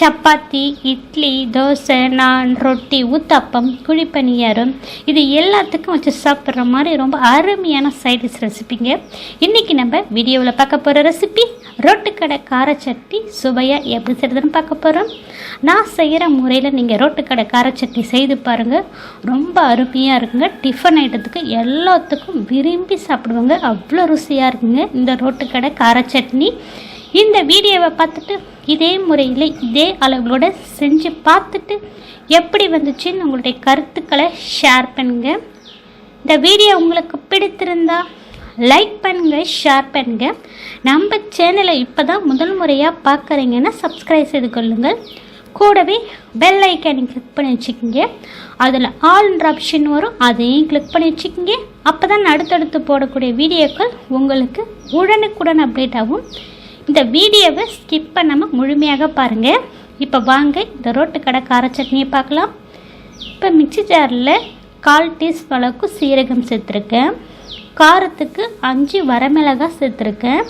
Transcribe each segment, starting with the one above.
சப்பாத்தி இட்லி தோசை நான் ரொட்டி ஊத்தப்பம் குழிப்பணியாரம். இது எல்லாத்துக்கும் வச்சு சாப்பிட்ற மாதிரி ரொம்ப அருமையான சைடிஷ் ரெசிபிங்க இன்றைக்கி நம்ம வீடியோவில் பார்க்க போகிற ரெசிபி ரோட்டுக்கடை கார சட்னி சுவையாக எப்படி செய்கிறதுன்னு பார்க்க போகிறோம் நான் செய்கிற முறையில் நீங்கள் ரோட்டுக்கடை கார சட்னி செய்து பாருங்கள் ரொம்ப அருமையாக இருக்குங்க. டிஃபன் ஐட்டத்துக்கு எல்லாத்துக்கும் விரும்பி சாப்பிடுவாங்க. அவ்வளோ ருசியாக இருக்குங்க இந்த ரோட்டுக்கடை கார சட்னி இந்த வீடியோவை பார்த்துட்டு இதே முறையில் இதே அளவுகளோட செஞ்சு பார்த்துட்டு எப்படி வந்துச்சுன்னு உங்களுடைய கருத்துக்களை ஷேர் பண்ணுங்க. இந்த வீடியோ உங்களுக்கு பிடித்திருந்தா லைக் பண்ணுங்க ஷேர் பண்ணுங்க. நம்ம சேனலை இப்போ தான் முதல் முறையாக பார்க்குறீங்கன்னா சப்ஸ்கிரைப் செய்து கொள்ளுங்கள். கூடவே பெல் ஐக்கானை கிளிக் பண்ணி வச்சுக்கோங்க. அதில் ஆல்ன்ற ஆப்ஷன் வரும் அதையும் கிளிக் பண்ணி வச்சுக்கோங்க. அப்போ தான் அடுத்தடுத்து போடக்கூடிய வீடியோக்கள் உங்களுக்கு உடனுக்குடன் அப்டேட் ஆகும். இந்த வீடியோவை ஸ்கிப் பண்ணாமல் முழுமையாக பாருங்கள் இப்போ வாங்க இந்த ரோட்டு கடை கார சட்னியை பார்க்கலாம். இப்போ மிக்ஸி ஜாரில் கால் டீஸ்பூன் அளவுக்கு சீரகம் சேர்த்துருக்கேன். காரத்துக்கு அஞ்சு வரமிளகாய் சேர்த்துருக்கேன்.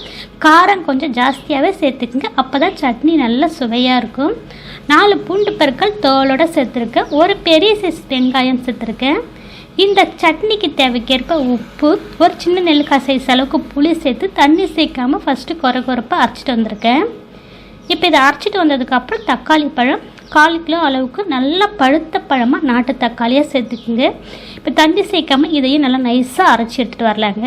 காரம் கொஞ்சம் ஜாஸ்தியாகவே சேர்த்துக்குங்க. அப்போ தான் சட்னி நல்லா சுவையாக இருக்கும். நாலு பூண்டு பற்கள் தோலோடு சேர்த்துருக்கேன். ஒரு பெரிய சைஸ் வெங்காயம் சேர்த்துருக்கேன். இந்த சட்னிக்கு தேவைக்கேற்ப உப்பு ஒரு சின்ன நெல்லிக்காய் சைஸ் அளவுக்கு புளி சேர்த்து தண்ணி சேர்க்காமல் ஃபஸ்ட்டு குறை குறைப்பாக அரைச்சிட்டு வந்திருக்கேன். இப்போ இதை அரைச்சிட்டு வந்ததுக்கப்புறம் தக்காளி பழம் கால் கிலோ அளவுக்கு நல்லா பழுத்த பழமாக நாட்டு தக்காளியாக சேர்த்துக்குங்க. இப்போ தண்ணி சேர்க்காமல் இதையும் நல்லா நைஸாக அரைச்சி எடுத்துகிட்டு வரலாங்க.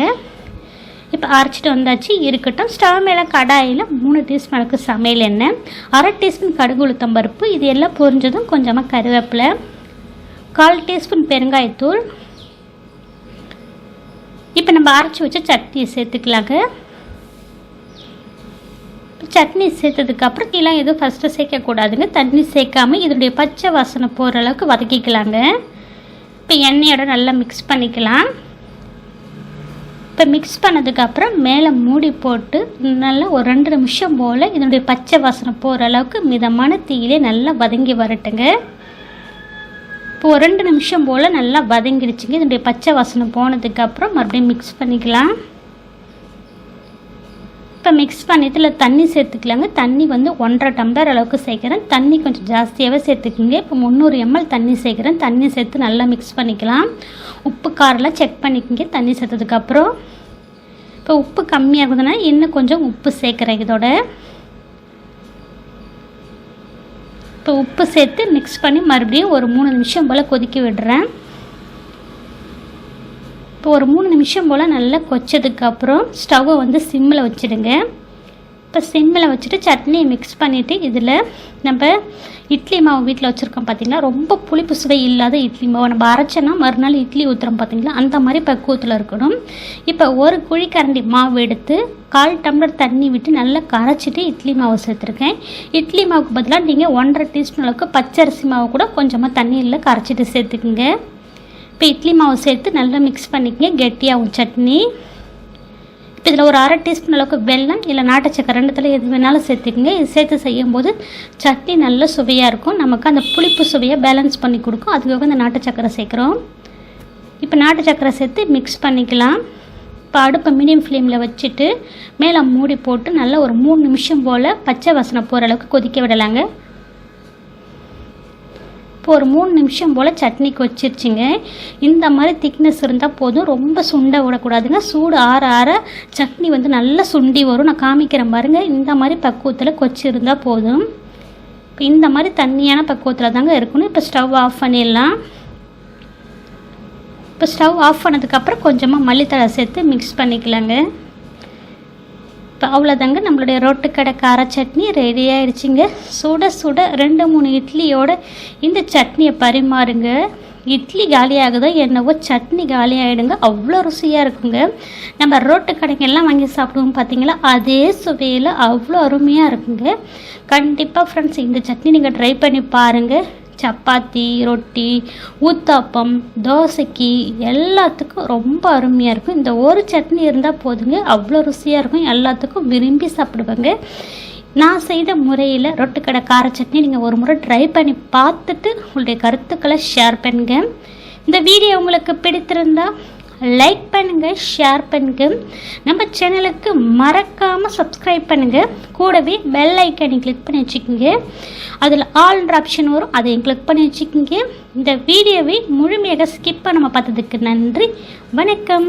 இப்போ அரைச்சிட்டு வந்தாச்சு இருக்கட்டும். ஸ்டவ் மேலே கடாயில் மூணு டீஸ்பூன் அளவுக்கு சமையல் எண்ணெய் அரை டீஸ்பூன் கடுகு உளுத்தம்பருப்பு இது எல்லாம் பொரிஞ்சதும் கொஞ்சமாக கருவேப்பிலை கால் டீஸ்பூன் பெருங்காயத்தூள் இப்போ நம்ம அரைச்சி வச்ச சட்னி சேர்த்துக்கலாங்க. சட்னி சேர்த்ததுக்கப்புறம் கீழே எதுவும் ஃபஸ்ட்டு சேர்க்கக்கூடாதுங்க தண்ணி சேர்க்காம இதனுடைய பச்சை வாசனை போகிற அளவுக்கு வதக்கிக்கலாங்க. இப்போ எண்ணெயோட நல்லா மிக்ஸ் பண்ணிக்கலாம். இப்போ மிக்ஸ் பண்ணதுக்கப்புறம் மேலே மூடி போட்டு நல்லா ஒரு ரெண்டு நிமிஷம் போல் இதனுடைய பச்சை வாசனை போகிற அளவுக்கு மிதமான தீயிலே நல்லா வதங்கி வரட்டுங்க. இப்போ ஒரு ரெண்டு நிமிஷம் போல் நல்லா வதங்கிடுச்சுங்க. இதனுடைய பச்சை வாசனை போனதுக்கப்புறம் மறுபடியும் மிக்ஸ் பண்ணிக்கலாம். இப்போ மிக்ஸ் பண்ணிட்டு இல்லை தண்ணி சேர்த்துக்கலாங்க. தண்ணி வந்து ஒன்றரை டம்ளர் அளவுக்கு சேர்க்குறேன். தண்ணி கொஞ்சம் ஜாஸ்தியாகவே சேர்த்துக்குங்க. இப்போ முந்நூறு எம்எல் தண்ணி சேர்க்குறேன். தண்ணி சேர்த்து நல்லா மிக்ஸ் பண்ணிக்கலாம். உப்பு காரெல்லாம் செக் பண்ணிக்கோங்க. தண்ணி சேர்த்ததுக்கப்புறம் இப்போ உப்பு கம்மியாகுதுன்னா இன்னும் கொஞ்சம் உப்பு சேர்க்குறேன் இதோட. இப்போ உப்பு சேர்த்து மிக்ஸ் பண்ணி மறுபடியும் ஒரு மூணு நிமிஷம் போல் கொதிக்க விடுறேன். இப்போ ஒரு மூணு நிமிஷம் போல் நல்லா கொச்சதுக்கப்புறம் ஸ்டவ்வை வந்து சிம்மில் வச்சுடுங்க. இப்போ சிம்மில் வச்சுட்டு சட்னியை மிக்ஸ் பண்ணிவிட்டு இதில் நம்ம இட்லி மாவு வீட்டில் வச்சுருக்கோம் பார்த்திங்களா? ரொம்ப புளிப்பு சுவை இல்லாத இட்லி மாவு. நம்ம அரைச்சோன்னா மறுநாள் இட்லி ஊற்றுறோம் பார்த்திங்களா? அந்த மாதிரி பக்குவத்தில் இருக்கணும். இப்போ ஒரு குழிக்கரண்டி மாவு எடுத்து கால் டம்ளர் தண்ணி விட்டு நல்லா கரைச்சிட்டு இட்லி மாவு சேர்த்துருக்கேன். இட்லி மாவுக்கு பதிலாக நீங்கள் ஒன்றரை டீஸ்பூன் அளவுக்கு பச்சரிசி மாவு கூட கொஞ்சமாக தண்ணியில் கரைச்சிட்டு சேர்த்துக்குங்க. இப்போ இட்லி மாவு சேர்த்து நல்லா மிக்ஸ் பண்ணிக்கங்க. கெட்டியாகும் சட்னி. இதில் ஒரு அரை டீஸ்பூன் அளவுக்கு வெல்லம் இல்லை நாட்டு சக்கரை ரெண்டுத்தில் எது வேணாலும் சேர்த்துக்குங்க. இது சேர்த்து செய்யும்போது சட்னி நல்ல சுவையாக இருக்கும். நமக்கு அந்த புளிப்பு சுவையை பேலன்ஸ் பண்ணி கொடுக்கும். அதுக்காக இந்த நாட்டு சக்கரை சேர்க்குறோம். இப்போ நாட்டு சக்கரை சேர்த்து மிக்ஸ் பண்ணிக்கலாம். இப்போ அடுப்பை மீடியம் ஃப்ளேமில் வச்சுட்டு மேலே மூடி போட்டு நல்லா ஒரு மூணு நிமிஷம் போல் பச்சை வாசனை போகிற அளவுக்கு கொதிக்க விடலாங்க. இப்போ ஒரு மூணு நிமிஷம் போல் சட்னிக்கு வச்சிருச்சுங்க. இந்த மாதிரி திக்னஸ் இருந்தால் போதும். ரொம்ப சுண்டை விடக்கூடாதுங்க. சூடு ஆற ஆற சட்னி வந்து நல்லா சுண்டி வரும். நான் காமிக்கிறேன் பாருங்க. இந்த மாதிரி பக்குவத்தில் கொச்சி இருந்தால் போதும். இப்போ இந்த மாதிரி தண்ணியான பக்குவத்தில் தாங்க இருக்கணும். இப்போ ஸ்டவ் ஆஃப் பண்ணிடலாம். இப்போ ஸ்டவ் ஆஃப் பண்ணதுக்கப்புறம் கொஞ்சமாக மல்லித்தழை சேர்த்து மிக்ஸ் பண்ணிக்கலாங்க. இப்போ அவ்வளோதாங்க நம்மளுடைய ரொட்டுக்கடை கார சட்னி ரெடி ஆயிடுச்சுங்க. சுட சுட ரெண்டு மூணு இட்லியோட இந்த சட்னியை பரிமாறுங்க. இட்லி காலியாகுதோ என்னவோ சட்னி காலி ஆகிடுங்க அவ்வளோ ருசியாக இருக்குங்க. நம்ம ரோட்டு கடைங்கெல்லாம் வாங்கி சாப்பிடுவோம் பார்த்தீங்களா அதே சுவையில் அவ்வளோ அருமையாக இருக்குங்க. கண்டிப்பாக ஃப்ரெண்ட்ஸ் இந்த சட்னி நீங்கள் ட்ரை பண்ணி பாருங்கள் சப்பாத்தி ரொட்டி ஊத்தாப்பம் தோசைக்கு எல்லாத்துக்கும் ரொம்ப அருமையாக இருக்கும். இந்த ஒரு சட்னி இருந்தால் போதுங்க. அவ்வளோ ருசியாக இருக்கும். எல்லாத்துக்கும் விரும்பி சாப்பிடுவாங்க. நான் செய்த முறையில் ரொட்டுக்கடை கார சட்னி நீங்கள் ஒரு முறை ட்ரை பண்ணி பார்த்துட்டு உங்களுடைய கருத்துக்களை ஷேர் பண்ணுங்க. இந்த வீடியோ உங்களுக்கு பிடித்திருந்தால் லைக் பண்ணுங்கள் ஷேர் பண்ணுங்கள் நம்ம சேனலுக்கு மறக்காமல் சப்ஸ்கிரைப் பண்ணுங்கள் கூடவே பெல் ஐக்கனை கிளிக் பண்ணி வச்சுக்கோங்க. அதில் ஆல்ன்ற ஆப்ஷன் வரும் அதையும் கிளிக் பண்ணி வச்சுக்கோங்க. இந்த வீடியோவை முழுமையாக ஸ்கிப் பண்ணாமல் பார்த்ததுக்கு நன்றி. வணக்கம்.